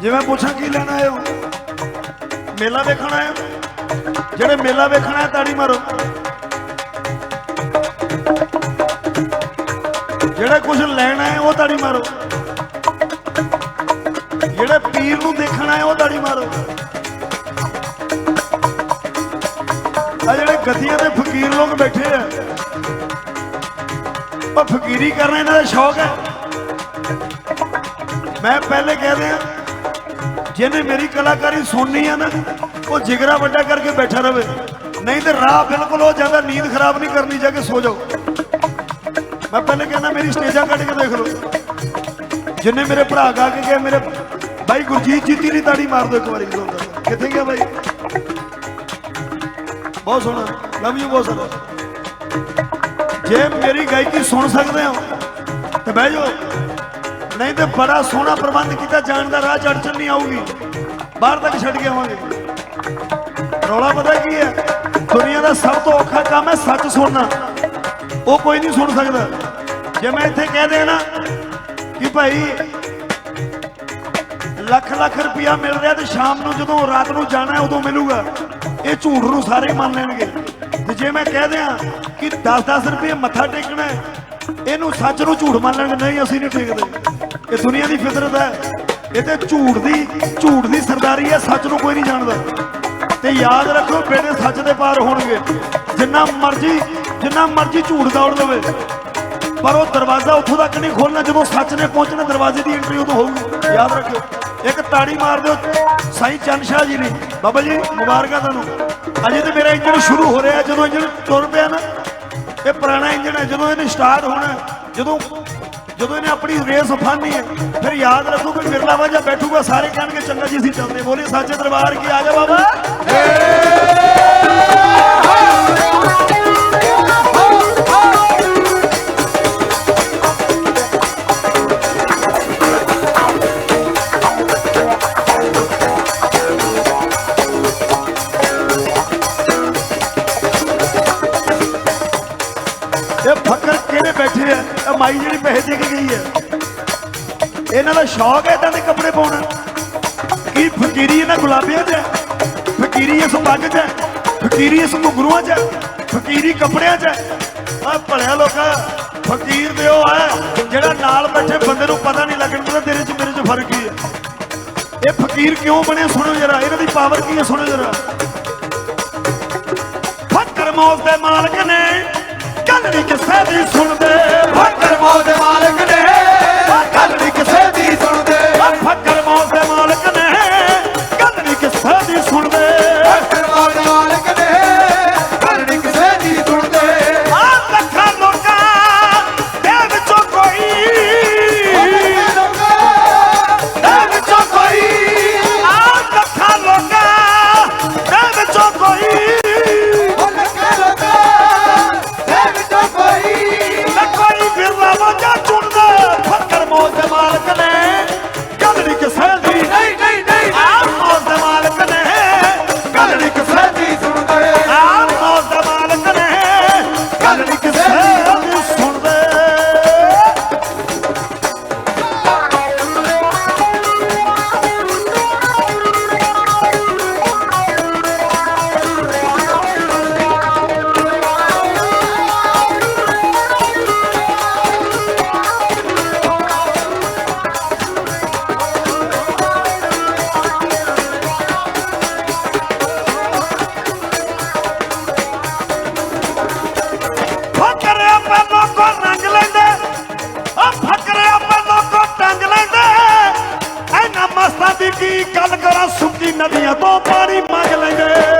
ਜਿਵੇਂ ਪੁੱਛਾਂ ਕੀ ਲੈਣ ਆਏ ਹੋ? ਮੇਲਾ ਵੇਖਣ ਆਏ ਹੋ? ਜਿਹੜੇ ਮੇਲਾ ਵੇਖਣ ਆਏ, ਤਾੜੀ ਮਾਰੋ। ਜਿਹੜੇ ਕੁਝ ਲੈਣ ਆਏ, ਉਹ ਤਾੜੀ ਮਾਰੋ। ਜਿਹੜੇ ਪੀਰ ਨੂੰ ਦੇਖਣ ਆਏ, ਉਹ ਤਾੜੀ ਮਾਰੋ। ਆ ਜਿਹੜੇ ਗੱਦੀਆਂ ਤੇ ਫਕੀਰ ਲੋਕ ਬੈਠੇ ਆ। ਉਹ ਫਕੀਰੀ ਕਰਨਾ, ਇਹਨਾਂ ਦਾ ਸ਼ੌਕ ਹੈ। ਮੈਂ ਪਹਿਲੇ ਕਹਿ ਦਿਆਂ ਜਿਹਨੇ ਮੇਰੀ ਕਲਾਕਾਰੀ ਸੁਣਨੀ ਆ ਨਾ, ਉਹ ਜਿਗਰਾ ਵੱਡਾ ਕਰਕੇ ਬੈਠਾ ਰਵੇ। ਨਹੀਂ ਤੇ ਰਾਹ ਬਿਲਕੁਲ ਉਹ ਜਾਂਦਾ, ਨੀਂਦ ਖਰਾਬ ਨਹੀਂ ਕਰਨੀ, ਜਾ ਕੇ ਸੋ ਜਾਓ। ਮੈਂ ਪਹਿਲੇ ਕਹਿੰਦਾ, ਮੇਰੀ ਸਟੇਜਾਂ ਕੱਢ ਕੇ ਦੇਖ ਲਓ। ਜਿੰਨੇ ਮੇਰੇ ਭਰਾ ਗਾ ਕੇ ਗਏ ਮੇਰੇ ਬਾਈ ਗੁਰਜੀਤ ਜੀ ਦੀ ਤਾੜੀ ਮਾਰ ਦਿਓ ਇੱਕ ਵਾਰੀ ਲੋਕਾਂ ਕਿੱਥੇ ਗਿਆ ਬਾਈ? ਬਹੁਤ ਸੋਹਣਾ। ਲਵ ਯੂ ਬਹੁਤ ਸਾਰਾ ਜੇ ਮੇਰੀ ਗਾਇਕੀ ਸੁਣ ਸਕਦੇ ਹੋ, ਤੇ ਬਹਿ ਜਾਓ। ਨਹੀਂ ਤੇ ਬੜਾ ਸੋਹਣਾ ਪ੍ਰਬੰਧ ਕੀਤਾ, ਜਾਣ ਦਾ ਰਾਹ ਚੜ ਨਹੀਂ ਆਊਗੀ। ਬਾਹਰ ਤੱਕ ਛੱਡ ਕੇ ਆਵਾਂਗੇ। ਰੌਲਾ ਪਤਾ ਕੀ ਹੈ? ਦੁਨੀਆ ਦਾ ਸਭ ਤੋਂ ਔਖਾ ਕੰਮ ਹੈ ਸੱਚ ਸੁਣਨਾ। ਉਹ ਕੋਈ ਨਹੀਂ ਸੁਣ ਸਕਦਾ। ਜੇ ਮੈਂ ਇੱਥੇ ਕਹਿ ਦੇ ਨਾ ਕਿ ਭਾਈ ਲੱਖ ਲੱਖ ਰੁਪਇਆ ਮਿਲ ਰਿਹਾ ਤੇ ਸ਼ਾਮ ਨੂੰ ਜਦੋਂ ਰਾਤ ਨੂੰ ਜਾਣਾ ਉਦੋਂ ਮਿਲੂਗਾ। ਇਹ ਝੂਠ ਨੂੰ ਸਾਰੇ ਮੰਨ ਲੈਣਗੇ। ਤੇ ਜੇ ਮੈਂ ਕਹਿ ਦਿਆਂ ਕਿ 10-10 ਰੁਪਏ ਮੱਥਾ ਟੇਕਣਾ ਇਹਨੂੰ ਸੱਚ ਨੂੰ ਝੂਠ ਮੰਨ ਲੈਣਗੇ ਨਹੀਂ, ਅਸੀਂ ਨਹੀਂ ਟੇਕਦੇ। ਇਹ ਦੁਨੀਆ ਦੀ ਫਿਤਰਤ ਹੈ। ਇਹ ਤੇ ਝੂਠ ਦੀ ਝੂਠ ਦੀ ਸਰਦਾਰੀ ਹੈ, ਸੱਚ ਨੂੰ ਕੋਈ ਨਹੀਂ ਜਾਣਦਾ। ਤੇ ਯਾਦ ਰੱਖੋ ਬੇੜੇ ਸੱਚ ਦੇ ਪਾਰ ਹੋਣਗੇ। ਜਿੰਨਾ ਮਰਜ਼ੀ ਜਿੰਨਾ ਮਰਜ਼ੀ ਝੂਠ ਦੌੜ ਦੇਵੇ। ਪਰ ਉਹ ਦਰਵਾਜ਼ਾ ਉੱਥੋਂ ਤੱਕ ਨਹੀਂ ਖੋਲਣਾ ਜਦੋਂ ਸੱਚ ਨੇ ਪਹੁੰਚਣਾ, ਦਰਵਾਜ਼ੇ ਦੀ ਐਂਟਰੀ ਉਦੋਂ ਹੋਊਗੀ। ਯਾਦ ਰੱਖਿਓ, ਇੱਕ ਤਾੜੀ ਮਾਰ ਦਿਓ। ਸਾਈਂ ਚੰਦ ਸ਼ਾਹ ਜੀ ਨੇ ਬਾਬਾ ਜੀ, ਮੁਬਾਰਕਾਂ ਤੁਹਾਨੂੰ। ਅਜੇ ਤੇ ਮੇਰਾ ਇੰਜਣ ਸ਼ੁਰੂ ਹੋ ਰਿਹਾ, ਜਦੋਂ ਇੰਜਣ ਤੁਰ ਪਿਆ ਨਾ, ਇਹ ਪੁਰਾਣਾ ਇੰਜਣ ਹੈ, ਜਦੋਂ ਇਹਨੇ ਸਟਾਰਟ ਹੋਣਾ ਜਦੋਂ ਜਦੋਂ ਇਹਨੇ ਆਪਣੀ ਰੇਸ ਫੜਨੀ ਹੈ, ਫਿਰ ਯਾਦ ਰੱਖੋ ਕੋਈ ਮਿਰਲਾ ਵਾਜਾ ਬੈਠੂਗਾ, ਸਾਰੇ ਕਹਿਣਗੇ, ਚੰਗਾ ਜੀ, ਅਸੀਂ ਚੱਲਦੇ ਬੋਲੇ, ਸੱਚੇ ਦਰਬਾਰ ਕੀ ਆ ਜਾ ਬਾਬਾ? ਇਹ ਫਕਰ ਕਿਹੜੇ ਬੈਠੇ ਆ? ਇਹ ਮਾਈ ਜਿਹੜੀ ਪੈਸੇ ਦੇ ਕੇ ਗਈ ਹੈ ਇਹਨਾਂ ਦਾ ਸ਼ੌਕ ਹੈ ਇਦਾਂ ਦੇ ਕੱਪੜੇ ਪਾਉਣਾ। ਕੀ ਫਕੀਰੀ ਇਹਨਾਂ ਗੁਲਾਬੀਆਂ 'ਚ ਹੈ? ਫਕੀਰੀ ਇਸ ਪੱਗ 'ਚ ਹੈ? ਫਕੀਰੀ ਇਸ ਘੁੰਗਰੂਆਂ 'ਚ ਹੈ? ਫਕੀਰੀ ਕੱਪੜਿਆਂ 'ਚ ਹੈ? ਆ ਭਲਿਆ ਲੋਕਾਂ, ਫਕੀਰ ਦੇ ਉਹ ਹੈ, ਜਿਹੜਾ ਨਾਲ ਬੈਠੇ ਬੰਦੇ ਨੂੰ ਪਤਾ ਨਹੀਂ ਲੱਗਣ ਦਿੰਦਾ ਤੇਰੇ 'ਚ, ਮੇਰੇ 'ਚ ਫ਼ਰਕ ਕੀ ਹੈ। ਇਹ ਫਕੀਰ ਕਿਉਂ ਬਣੇ ਸੁਣੋ ਜਰਾ, ਇਹਨਾਂ ਦੀ ਪਾਵਰ ਕੀ ਹੈ ਸੁਣੋ ਜਰਾ। ਫਕਰ ਮੌਤ ਦੇ ਮਾਲਕ ਨੇ। ਨਹੀਂ ਕਿਸੇ ਗੱਲ ਕਰਾਂ ਸੁੱਕੀ ਨਦੀਆਂ ਤੋਂ ਪਾਣੀ ਮੰਗ ਲੈਂਦੇ। ਪਾਣੀ ਮੰਗ ਲੈਂਦੇ